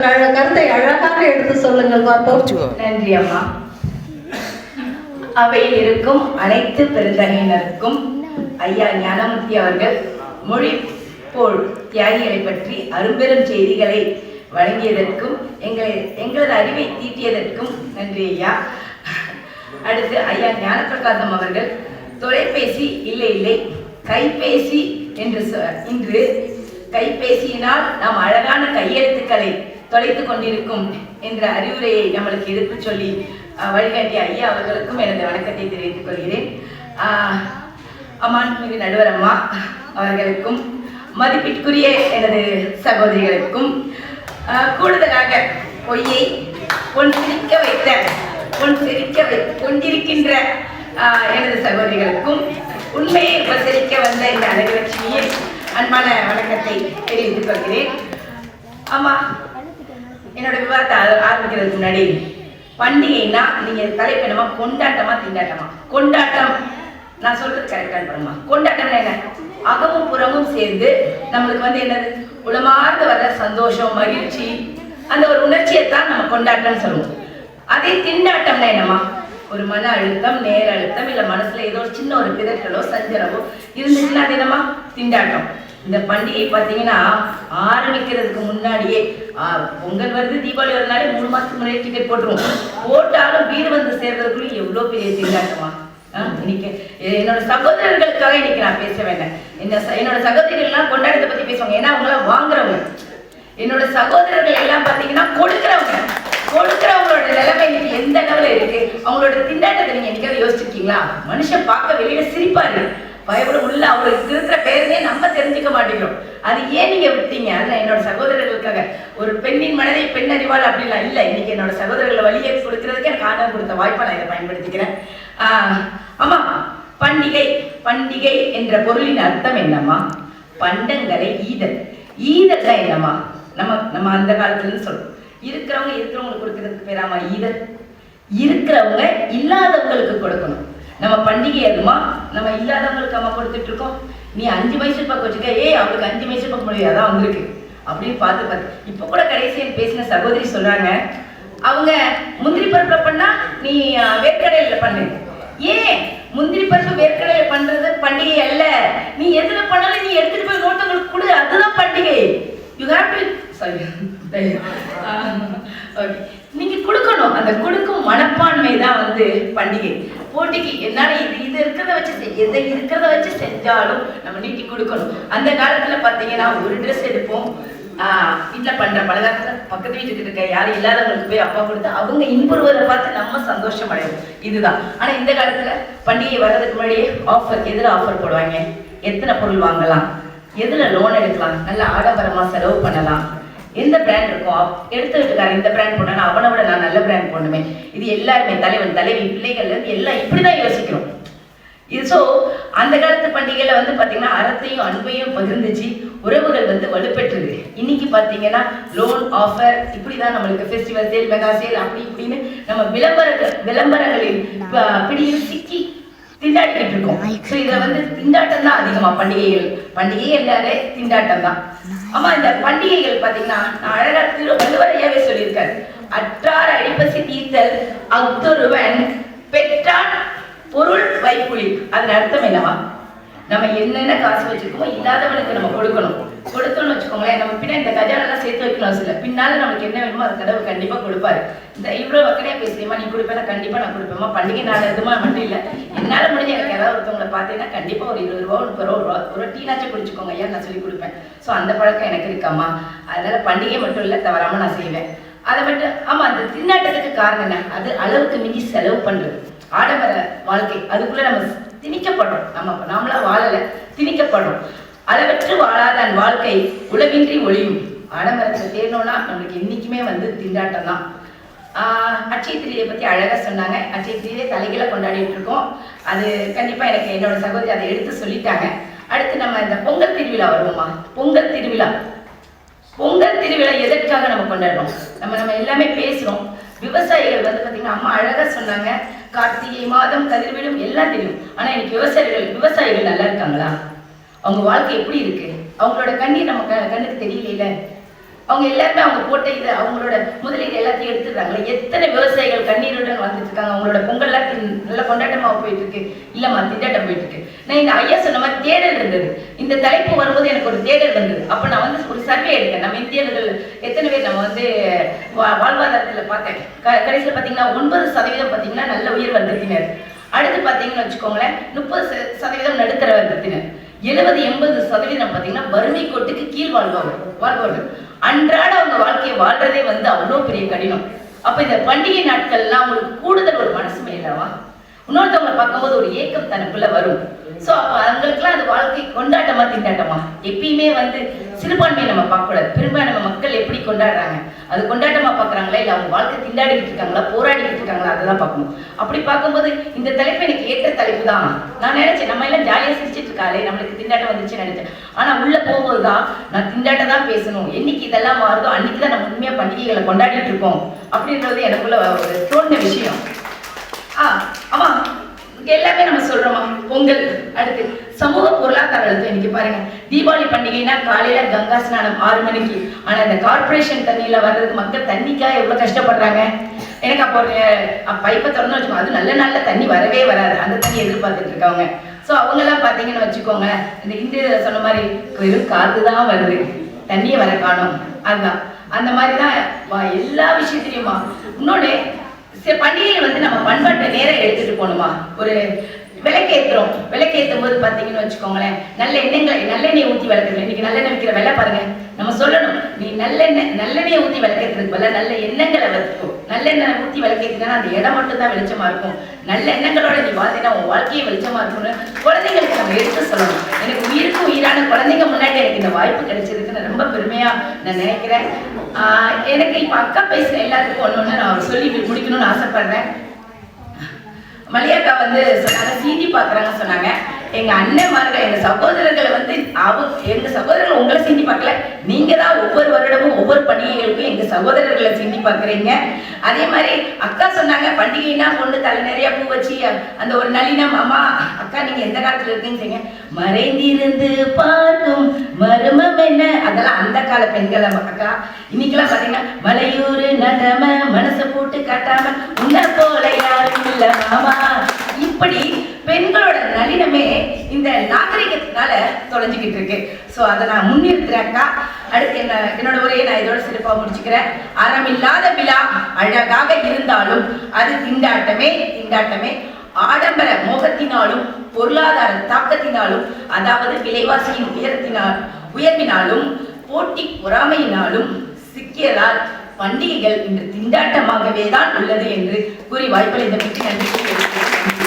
கருத்தை அழகாக எடுத்து சொல்லுங்கள் பார்ப்போம். நன்றி அம்மா. அவையில் இருக்கும் அனைத்து பெருந்தகையினருக்கும் ஐயா ஞானமூர்த்தி அவர்கள் மொழி போல் தியாகிகளை பற்றி அரும்பெரும் செய்திகளை வழங்கியதற்கும் எங்களை எங்களது அறிவை தீட்டியதற்கும் நன்றி ஐயா. அடுத்து ஐயா ஞானப்பிரகாசம் அவர்கள் தொலைபேசி இல்லை இல்லை கைபேசி என்று சொ- இன்று கைபேசியினால் நாம் அழகான கையெழுத்துக்களை தொலைத்து கொண்டிருக்கும் என்ற அறிவுரையை நம்மளுக்கு எடுத்துச் சொல்லி வழிகாட்டிய ஐயா அவர்களுக்கும் எனது வணக்கத்தை தெரிவித்துக் கொள்கிறேன். ஆஹ், நடுவர் அம்மா அவர்களுக்கும் மதிப்பிற்குரிய எனது சகோதரிகளுக்கும் கூடுதலாக பொய்யை பொன் சிரிக்க வைத்த பொன் சிரிக்க வை கொண்டிருக்கின்ற எனது சகோதரிகளுக்கும் உண்மையை உபசரிக்க வந்த இந்த அழகலட்சுமியின் அன்பான வணக்கத்தை தெரிவித்துக் கொள்கிறேன். ஆமா என்னோட விவாதத்தை ஆரம்பிக்கிறதுக்கு முன்னாடி பண்டிகைனா நீங்க தலைப்பு என்னமா? கொண்டாட்டமா திண்டாட்டமா? கொண்டாட்டம் நான் சொல்றது கரெக்டான படமா கொண்டாட்டம்னா என்ன? அகமும் புறமும் சேர்ந்து நம்மளுக்கு வந்து என்னது? உளமார்ந்து வர்ற சந்தோஷம் மகிழ்ச்சி அந்த ஒரு உணர்ச்சியை தான் நம்ம கொண்டாட்டம்னு சொல்லுவோம். அதே திண்டாட்டம்னா என்னமா ஒரு மன அழுத்தம் நேர அழுத்தம் இல்ல மனசுல ஏதோ ஒரு சின்ன ஒரு பிதற்றலோ சஞ்சலமோ இருந்துச்சுன்னா அது என்னமா திண்டாட்டம். இந்த பண்டிகை பார்த்தீங்கன்னா ஆரம்பிக்கிறதுக்கு முன்னாடியே பொங்கல் வருது தீபாவளி வருதுனாலே மூணு மாதத்துக்கு முன்னாடி டிக்கெட் போட்டுருவோம். போட்டாலும் வீடு வந்து சேர்றதுக்குள்ள எவ்வளோ பெரிய திண்டாட்டமா? ஆ, இன்னைக்கு என்னோட சகோதரர்களுக்காக இன்னைக்கு நான் பேச வேண்டாம் இந்த என்னோட சகோதரிகள்லாம் கொண்டாடத்தை பத்தி பேசுவாங்க. ஏன்னா அவங்களாம் வாங்குறவங்க. என்னோட சகோதரர்கள் எல்லாம் பார்த்தீங்கன்னா கொடுக்குறவங்க. கொடுக்குறவங்களோட நிலைமை இன்னைக்கு எந்த அளவில் இருக்கு? அவங்களோட திண்டாட்டத்தை நீங்க என்னைக்காவது யோசிச்சிருக்கீங்களா? மனுஷன் பார்க்க வெளியில சிரிப்பாரு பயப்பட உள்ள அவங்களுக்கு இருக்கிற பேருனே நம்ம தெரிஞ்சுக்க மாட்டேங்கிறோம். அது ஏன் நீங்க விட்டீங்க? அதுல என்னோட சகோதரர்களுக்காக. ஒரு பெண்ணின் மனதை பெண் அறிவாள் அப்படிலாம் இல்லை. இன்னைக்கு என்னோட சகோதரர்களை வழியை கொடுக்கறதுக்கு எனக்கு ஆதரவு கொடுத்த வாய்ப்பை நான் இதை பயன்படுத்திக்கிறேன். ஆஹ் ஆமா பண்டிகை பண்டிகை என்ற பொருளின் அர்த்தம் என்னம்மா? பண்டங்களை ஈதல். ஈதல்னா என்னம்மா? நம்ம நம்ம அந்த காலத்துல இருந்து சொல்றோம். இருக்கிறவங்க இருக்கிறவங்களுக்கு கொடுக்கறதுக்கு பேராமா ஈதல். இருக்கிறவங்க இல்லாதவங்களுக்கு கொடுக்கணும். நம்ம பண்டிகை அதுமா நம்ம இல்லாதவங்களுக்கு நம்ம கொடுத்துட்டு இருக்கோம் நீ அஞ்சு மைசூர் பாக்கு வச்சுக்க ஏய் அவளுக்கு அஞ்சு மைசூர் பாக்கு முடியாது அதான் வந்திருக்கு. அப்படின்னு பார்த்து பார்த்து. இப்போ கூட கடைசியில் பேசின சகோதரி சொல்றாங்க அவங்க முந்திரி பருப்புல பண்ணா நீ அஹ், வேர்க்கடையில பண்ணு. ஏன்? முந்திரி பருப்பு வேர்க்கடையில பண்றது பண்டிகை அல்ல. நீ எதுல பண்ணாலும் நீ எடுத்துட்டு போய் நோட்டங்களுக்கு கொடு அதுதான் பண்டிகை. You have to sari okay நீங்க கொடுக்கணும். அந்த கொடுக்கும் மனப்பான்மை தான் வந்து பண்டிகை. போட்டிக்கு என்னால இது இது இருக்கிறத வச்சு செய்- எதை இருக்கிறத வச்சு செஞ்சாலும் நம்ம நீட்டி கொடுக்கணும். அந்த காலத்துல பாத்தீங்கன்னா ஒரு ட்ரெஸ் எடுப்போம். வீட்டில் பண்ணுற பண்ற பக்கத்து வீட்டுக்கு இருக்க யாரும் இல்லாதவங்களுக்கு போய் அப்பா கொடுத்து அவங்க இன்புறுவதை பார்த்து நம்ம சந்தோஷம் அடையும் இதுதான். ஆனா இந்த காலத்துல பண்டிகை வர்றதுக்கு முன்னாடியே ஆஃபர் எதுல ஆஃபர் போடுவாங்க? எத்தனை பொருள் வாங்கலாம்? எதுல லோன் எடுக்கலாம்? நல்ல ஆடம்பரமா செலவு பண்ணலாம். எந்த பிராண்ட் இருக்கும் அப்- எடுத்து வீட்டுக்காரன் இந்த பிராண்ட் போட்டானா அவனை விட நான் நல்ல பிராண்ட் போடணுமே. இது எல்லாருமே தலைவன் தலைவி பிள்ளைகள்ல இருந்து எல்லாம் இப்படிதான் யோசிக்கிறோம். இது ஸோ அந்த காலத்து பண்டிகையில வந்து பாத்தீங்கன்னா அறத்தையும் அன்பையும் பகிர்ந்துச்சு. உறவுகள் வந்து வலுப்பெற்றது. இன்னைக்கு பாத்தீங்கன்னா லோன் ஆஃபர் இப்படிதான் நம்மளுக்கு ஃபெஸ்டிவல் சேல் மெகா சேல் அப்படி இப்படின்னு நம்ம விளம்பரங்கள் விளம்பரங்களில் பிடியில் சிக்கி திண்டாடிக்கிட்டு இருக்கோம். ஸோ இதுல வந்து திண்டாட்டம் தான் அதிகமா. பண்டிகைகள் பண்டிகை எல்லாரே திண்டாட்டம் தான் ஆமா இந்த பண்டிகைகள் பாத்தீங்கன்னா நான் அழகா திருவள்ளுவரையாவே சொல்லியிருக்காரு. அற்றார் அடிப்பசி தீர்த்தல் அஃதொருவன் பெற்றான் பொருள் வைப்புலி அதன் அர்த்தம் என்னவா? நம்ம என்னென்ன காசு வச்சிருக்கோமோ இல்லாதவனுக்கு நம்ம கொடுக்கணும். கொடுத்தோம்னு வச்சுக்கோங்களேன் நம்ம பின்னாடி இந்த கஜானெல்லாம் சேர்த்து வைக்கணும் சில பின்னால் பின்னால நமக்கு என்ன வேணுமோ அது கடவுள் கண்டிப்பா கொடுப்பாரு. இந்த இவ்வளவு வக்கனையா பேசுறீமா நீ கொடுப்பேன் கண்டிப்பா நான் கொடுப்பேமா பண்டிகை நாள் எதுமா மட்டும் இல்லை. என்னால முடிஞ்ச எனக்கு யாராவது ஒருத்தவங்களை பார்த்தீங்கன்னா கண்டிப்பா ஒரு இருபது ரூபா முப்பது ரூபா ஒரு- ஒரு டீனாச்சும் குடிச்சுக்கோங்க. ஐயா நான் சொல்லி கொடுப்பேன். ஸோ அந்த பழக்கம் எனக்கு இருக்காமா அதனால பண்டிகை மட்டும் இல்லை தவறாம நான் செய்வேன். அதை மட்டும் ஆமா அந்த திண்டாட்டத்துக்கு காரணம் என்ன? அது அளவுக்கு மிஞ்சி செலவு பண்றது. ஆடம்பர வாழ்க்கை. அதுக்குள்ள நம்ம திணிக்கப்படுறோம் நம்ம நாமளா வாழல திணிக்கப்படுறோம் அளவற்று வாழாத அந்த வாழ்க்கை உளவின்றி ஒளியும். ஆடம்பரத்தில் தேடணும்னா நம்மளுக்கு என்றைக்குமே வந்து திண்டாட்டம் தான் ஆஹ் அட்சய பற்றி பத்தி அழகா சொன்னாங்க. அச்சய திருதியை தலைகளை கொண்டாடிட்டு இருக்கோம் அது கண்டிப்பா எனக்கு என்னோட சகோதரி அதை எடுத்து சொல்லிட்டாங்க. அடுத்து நம்ம இந்த பொங்கல் திருவிழா வருவோமா? பொங்கல் திருவிழா. பொங்கல் திருவிழா எதற்காக நம்ம கொண்டாடுறோம்? நம்ம நம்ம எல்லாமே பேசுறோம். விவசாயிகள் வந்து பாத்தீங்கன்னா அம்மா அழகா சொன்னாங்க. கார்த்திகை மாதம் கதிர்விடும் எல்லாம் தெரியும். ஆனா இன்னைக்கு விவசாயிகள் விவசாயிகள் நல்லா இருக்காங்களா? அவங்க வாழ்க்கை எப்படி இருக்கு? அவங்களோட கண்ணீர் நம்ம கண்ணுக்கு தெரியல அவங்க எல்லாருமே அவங்க போட்ட இதை அவங்களோட முதலீடு எல்லாத்தையும் எடுத்துடுறாங்களே? எத்தனை விவசாயிகள் கண்ணீருடன் வந்துட்டு இருக்காங்க அவங்களோட பொங்கல்லாம் நல்ல கொண்டாட்டமாக போயிட்டு இருக்கு இல்லம்மா திண்டாட்டம் போயிட்டு இருக்கு நான் இந்த ஐயா சொன்ன மாதிரி தேடல் இருந்தது. இந்த தலைப்பு வரும்போது எனக்கு ஒரு தேடல் இருந்தது. அப்போ நான் வந்து ஒரு சர்வே எடுத்தேன். நம்ம இந்தியர்கள் எத்தனை பேர் நம்ம வந்து வா- பார்த்தேன். க- கடைசியில் பார்த்தீங்கன்னா ஒன்பது சதவீதம் பார்த்தீங்கன்னா நல்ல உயர் வர்க்கத்தினர் அடுத்து பார்த்தீங்கன்னு வச்சுக்கோங்களேன் முப்பது ச- சதவீதம் நடுத்தர வர்க்கத்தினர் எழுபது எண்பது சதவீதம் பார்த்தீங்கன்னா வறுமை கோட்டுக்கு கீழ் வாழ்வாங்க வாழ்வார்கள் அன்றாட அவங்க வாழ்க்கையை வாழ்றதே வந்து அவ்வளோ பெரிய கடினம். அப்ப இந்த பண்டிகை நாட்கள்லாம் அவங்களுக்கு கூடுதல் ஒரு மனசு இல்லவா இன்னொருத்தவங்களை பார்க்கும்போது ஒரு ஏக்கம் தனக்குள்ள வரும். ஸோ அப்போ அவங்களுக்குலாம் அது வாழ்க்கை கொண்டாட்டமா திண்டாட்டமா? எப்பயுமே வந்து சிறுபான்மையை நம்ம பார்க்கக்கூடாது. பெரும்பான்மை மக்கள் எப்படி கொண்டாடுறாங்க? அது கொண்டாட்டமா பார்க்கறாங்களா? இல்லை அவங்க வாழ்க்கை திண்டாடிக்கிட்டு இருக்காங்களா? போராடிக்கிட்டு இருக்காங்களா? அதெல்லாம் பார்க்கணும். அப்படி பார்க்கும்போது இந்த தலைப்பு எனக்கு ஏற்ற தலைப்பு தான். நான் நினைச்சேன் நம்ம எல்லாம் ஜாலியாக சிரிச்சிட்டு இருக்காளே. நம்மளுக்கு திண்டாட்டம் வந்துச்சுன்னு நினைச்சேன். ஆனா உள்ள போகும்போது தான் நான் திண்டாட்டம் தான் பேசணும். என்னைக்கு இதெல்லாம் மாறுதோ அன்னைக்கு தான் நம்ம உண்மையா பண்டிகைகளை கொண்டாடிட்டு இருக்கோம் அப்படின்றது எனக்குள்ள ஒரு தோன்ற விஷயம். ஆ ஆமா எல்லாமே நம்ம சொல்றோமா பொங்கல் அடுத்து சமூக பொருளாதார அழுத்தம் இன்னைக்கு பாருங்க. தீபாவளி பண்டிகைனா காலையில கங்கா ஸ்நானம் ஆறு மணிக்கு. ஆனா இந்த கார்ப்பரேஷன் தண்ணியில வர்றதுக்கு மக்கள் தண்ணிக்காக எவ்வளவு கஷ்டப்படுறாங்க? எனக்கு அப்போ பைப்பை திறந்து வச்சுக்கோங்க அது நல்ல நல்ல தண்ணி வரவே வராது. அந்த தண்ணி எதிர்பார்த்துட்டு இருக்காங்க. ஸோ அவங்கெல்லாம் பார்த்தீங்கன்னு வச்சுக்கோங்க இந்த இந்து சொன்ன மாதிரி வெறும் காத்து தான் வருது. தண்ணியை வர காணும். அதுதான். அந்த மாதிரி தான் வா- எல்லா விஷயத்துலையுமா இன்னொன்று சில பண்டிகைகள் வந்து நம்ம பண்பாட்டை நேரம் எடுத்துட்டு போகணுமா? ஒரு விளக்கேத்துறோம். விளக்கேற்றும் போது பார்த்தீங்கன்னு வச்சுக்கோங்களேன் நல்ல எண்ணெய்களை நல்லெண்ணெய் ஊற்றி விளக்குறது இன்னைக்கு நல்லெண்ணெய் விற்கிற விலை பாருங்க. நம்ம சொல்லணும் நீ நல்லெண்ணெய் நல்லெண்ணெய் ஊற்றி விளக்கேற்றுறதுக்கு பதிலாக நல்ல எண்ணங்களை வச்சுக்கோ. நல்லெண்ணெய் ஊற்றி விளக்கேற்றினா அந்த இடம் மட்டும் தான் வெளிச்சமா இருக்கும். நல்ல எண்ணங்களோட நீ வாழ்ந்தீங்கன்னா உன் வாழ்க்கையை வெளிச்சமா இருக்கும்னு குழந்தைங்களுக்கு நம்ம எடுத்து சொல்லணும். எனக்கு உயிருக்கு உயிரான குழந்தைங்க முன்னாடி இந்த வாய்ப்பு கிடைச்சிருக்குன்னு ரொம்ப பெருமையா நான் நினைக்கிறேன். ஆஹ் எனக்கு இப்ப அக்கா பேசுற எல்லாத்துக்கும் ஒண்ணு ஒண்ணு நான் சொல்லி முடிக்கணும்னு ஆசைப்படுறேன். மலியாக்கா வந்து சொன்னாங்க சீடி பாக்குறாங்க சொன்னாங்க. எங்க அண்ணன்மார்கள் எங்க சகோதரர்களை வந்து அவ எங்க சகோதரர்கள் உங்களை சிந்தி பார்க்கல. நீங்க தான் ஒவ்வொரு வருடமும் ஒவ்வொரு பண்டிகைகளுக்கும் எங்க சகோதரர்களை சிந்தி பார்க்குறீங்க. அதே மாதிரி அக்கா சொன்னாங்க பண்டிகைனா பொண்ணு தலை நிறைய பூ வச்சு அந்த ஒரு நளினம் அம்மா அக்கா நீங்க எந்த காலத்துல இருக்கீங்க மறைந்திருந்து பார்க்கும் மருமம் என்ன? அதெல்லாம் அந்த கால பெண்கள் நம்ம அக்கா. இன்னைக்கெல்லாம் பாத்தீங்கன்னா மலையூர் நகம மனசை போட்டு காட்டாம உன்ன போல யாரும் இல்ல மாமா. இப்படி பெண்களோட நளினமே இந்த நாகரிகத்தினால தொலைஞ்சுக்கிட்டு இருக்கு. ஸோ அதை நான் முன்னிறுத்துறேன் அடுத்து என்ன என்னோட உரையை நான் இதோட சிறப்பாக முடிச்சுக்கிறேன். அறமில்லாத விழா அழகாக இருந்தாலும் அது திண்டாட்டமே திண்டாட்டமே. ஆடம்பர மோகத்தினாலும் பொருளாதார தாக்கத்தினாலும் அதாவது விலைவாசியின் உயரத்தினால் உயர்வினாலும் போட்டி பொறாமையினாலும் சிக்கியதால் பண்டிகைகள் இன்று திண்டாட்டமாகவே தான் உள்ளது என்று கூறி வாய்ப்பளித்தமைக்கு நன்றி